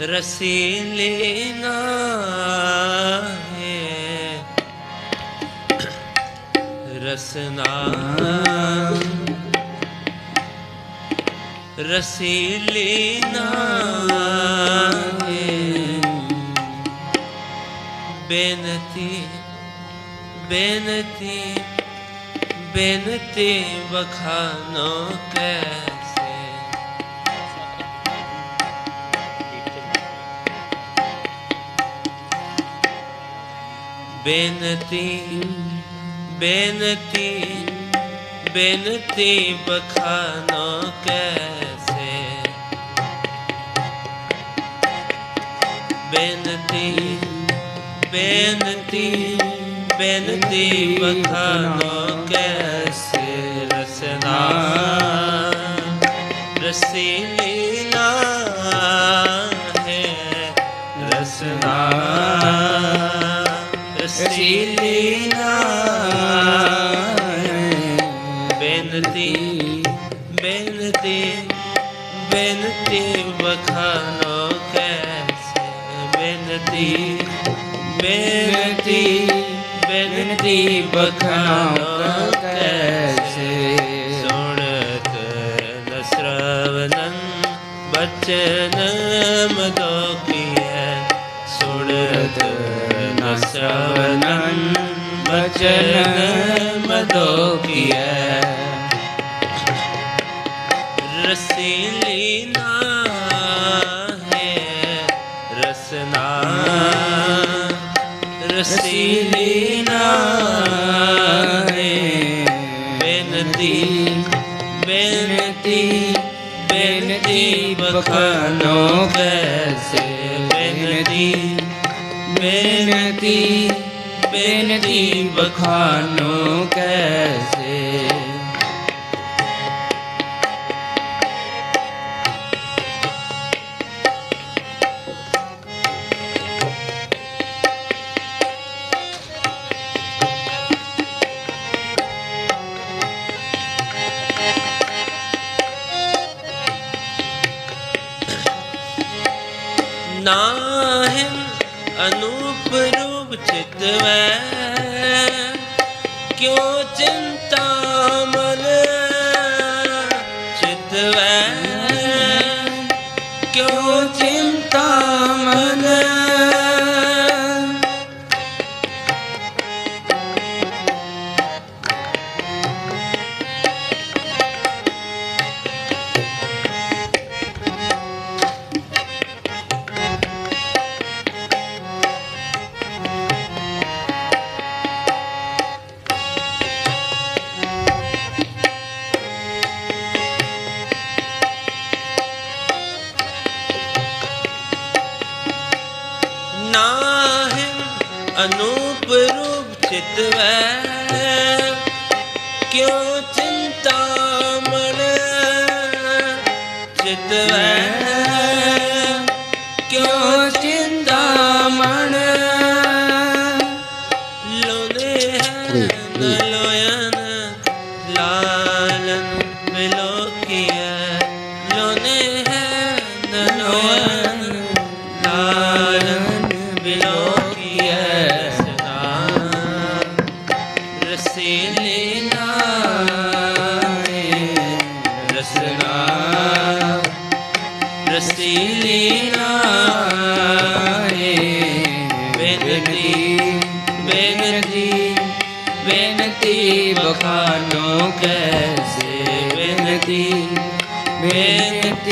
ਰਸੀਲੀ ਨਾਹੇ ਰਸਨਾ ਰਸੀਲੀ ਨਾਹੇ ਬੇਨਤੀ ਬੇਨਤੀ ਬੇਨਤੀ ਬਖਾਨੋ ਕੈਸੇ ਬੇਨਤੀ ਬੇਨਤੀ ਬੇਨਤੀ ਬਖਾਨੋ ਕੈਸੇ? ਬੇਨਤੀ ਬੇਨਤੀ ਬੇਨਤੀ ਬਖਾਨੋ ਕੈਸੇ? ਰਸਨਾ ਰਸੀਲੀ ਹੈ ਰਸਨਾ। ਰਸੀਲੀ ਨਾ ਬੇਨਤੀ ਬੇਨਤੀ ਬੇਨਤੀ ਬਖਾਨੋ ਕੈਸੇ। ਬੇਨਤੀ ਬੇਨਤੀ ਬੇਨਤੀ ਬਖਾਨੋ ਕੈਸੇ। ਸੁਣਤ ਨ ਬਚਨ ਮਦੋ ਨ ਬਚਨ ਮਦੋ ਕੀਐ ਰਸੀਲੀ ਨਾ ਹੈ ਰਸਨਾ ਰਸੀਲੀ ਨਾ ਹੈ ਬੇਨਤੀ ਬੇਨਤੀ ਬੇਨਤੀ ਬਖਾਨੋ ਕੈਸੇ ਬੇਨਤੀ ਬਖਾਨੋ ਕੈਸੇ। ਨਾਹਿਨ ਅਨੂਪ ਰੂਪ ਚਿਤਵੈ ਕਿਉ ਚਿੰਤਾ ਕਿਉ ਚਿੰਤਾ ਮਨ? ਚਿਤਵੈ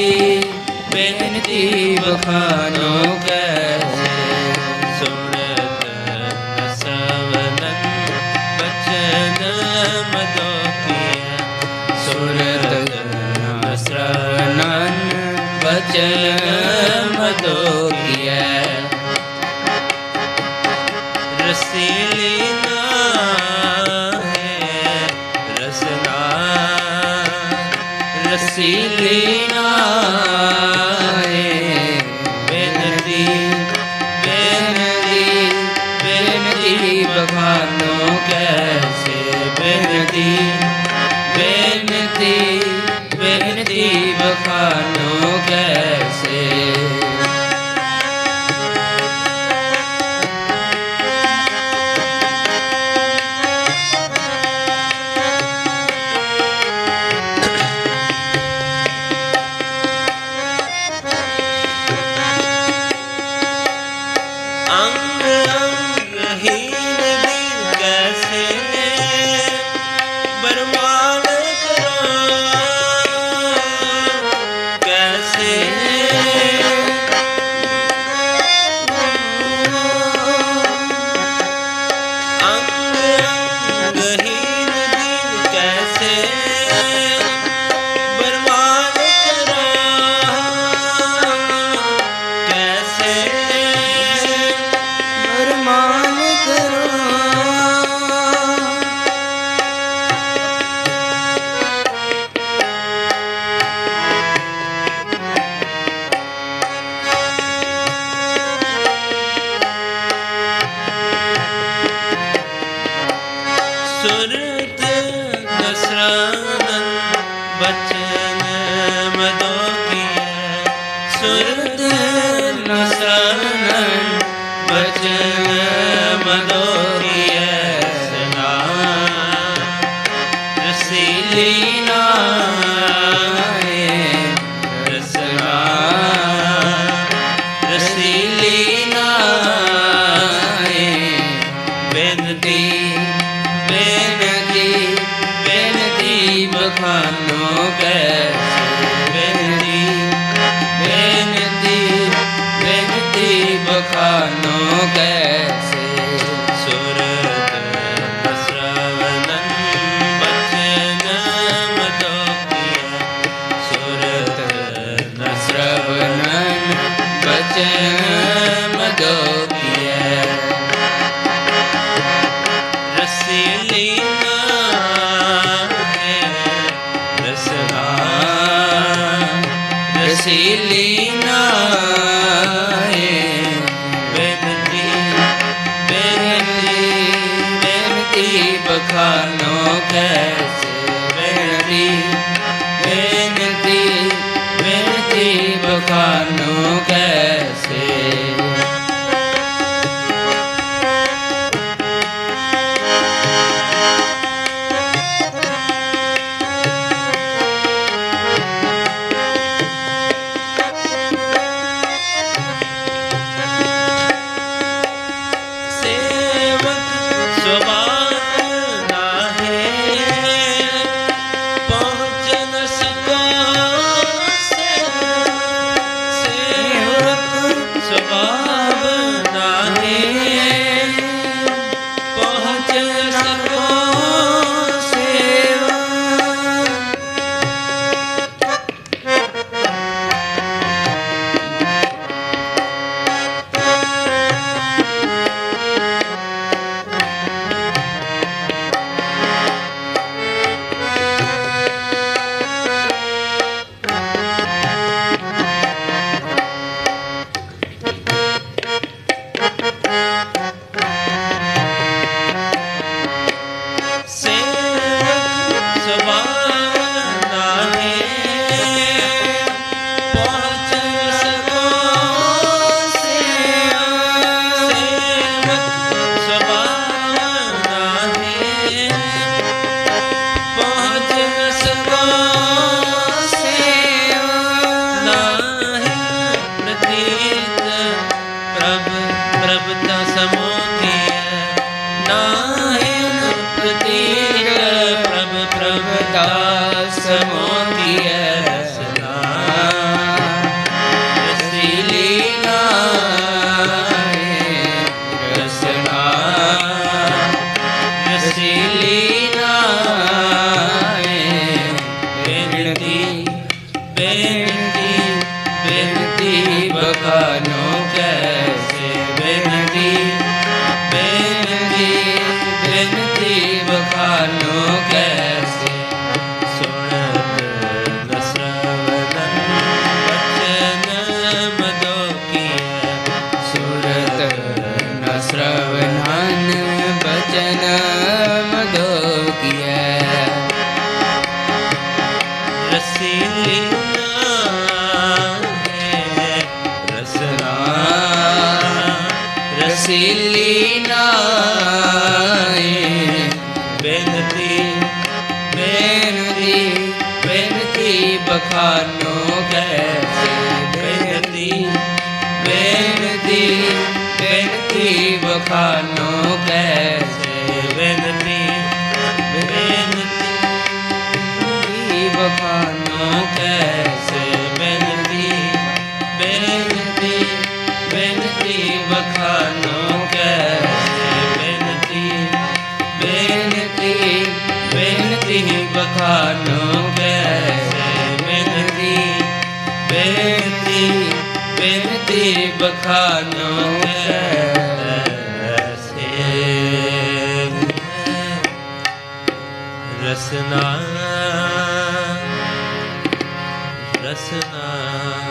ਬੇਨਤੀ ਬੇਨਤੀ ਬਖਾਨੋ খানো ਬੇਨਤੀ ਬੇਨਤੀ ਬੇਨਤੀ ਬਖਾਨੋ ਕੈਸੇ ਬੇਨਤੀ ਬੇਨਤੀ ਬੇਨਤੀ ਬਖਾਨੋ ਕੈਸੇ गरीब खानों से रसना रसना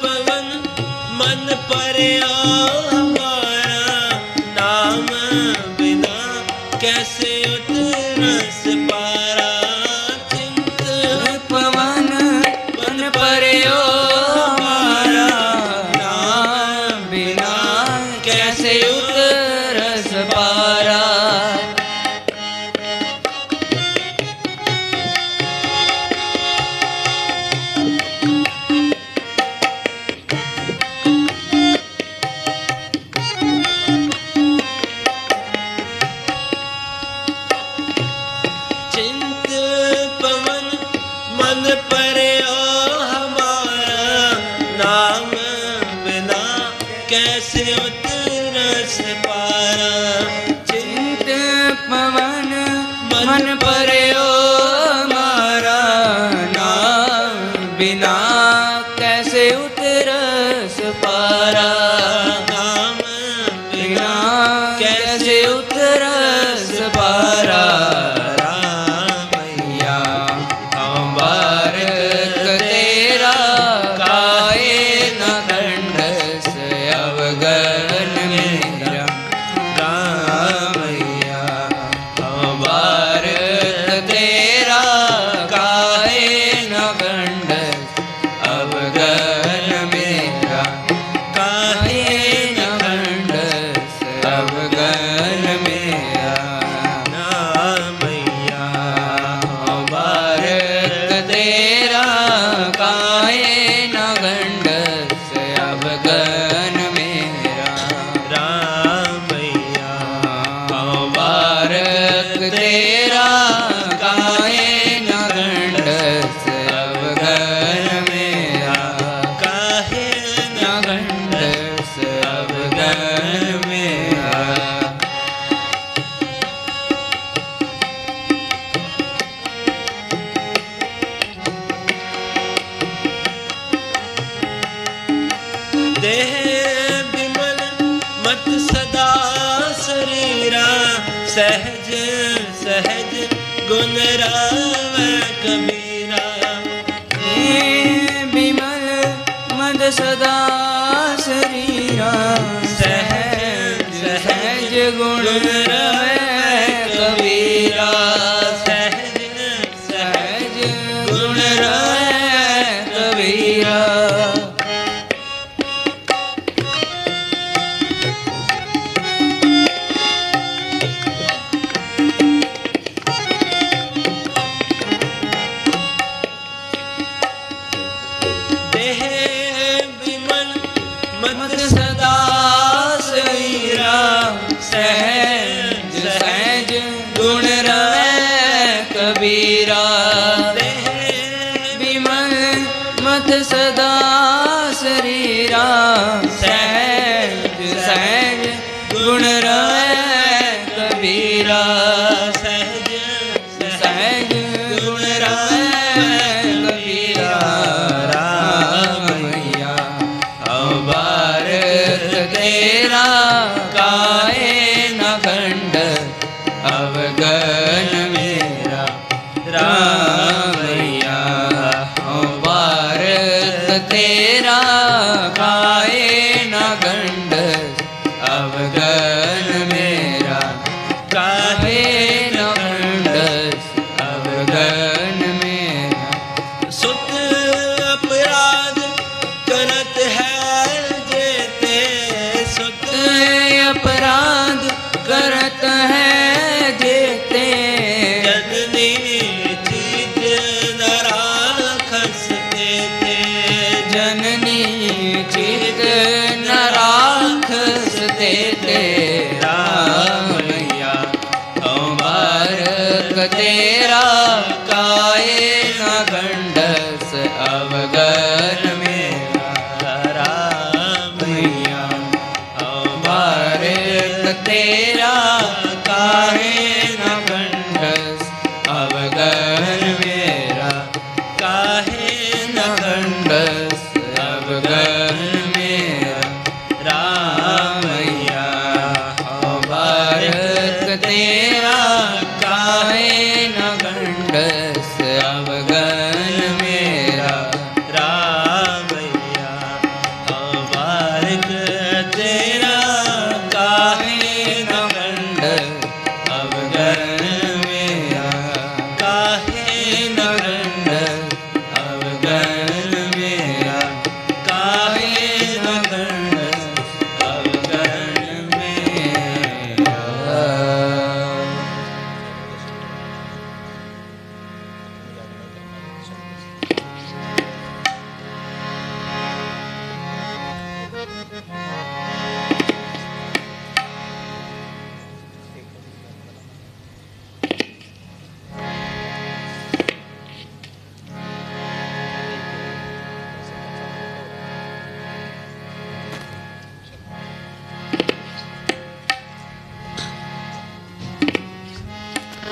ਪਵਨ ਮਨ ਪਰਿਆ ਉਤਰਸ ਪਾਰਾ ਚਿੰਤ ਪਵਨ ਮਨ ਪਰਿਓ ਸਦਾ ਸਰੀਰਾ ਸਹਿਜ ਸਹਿਜ ਗੁਣ ਨਾਨਕ ਤੇਰਾ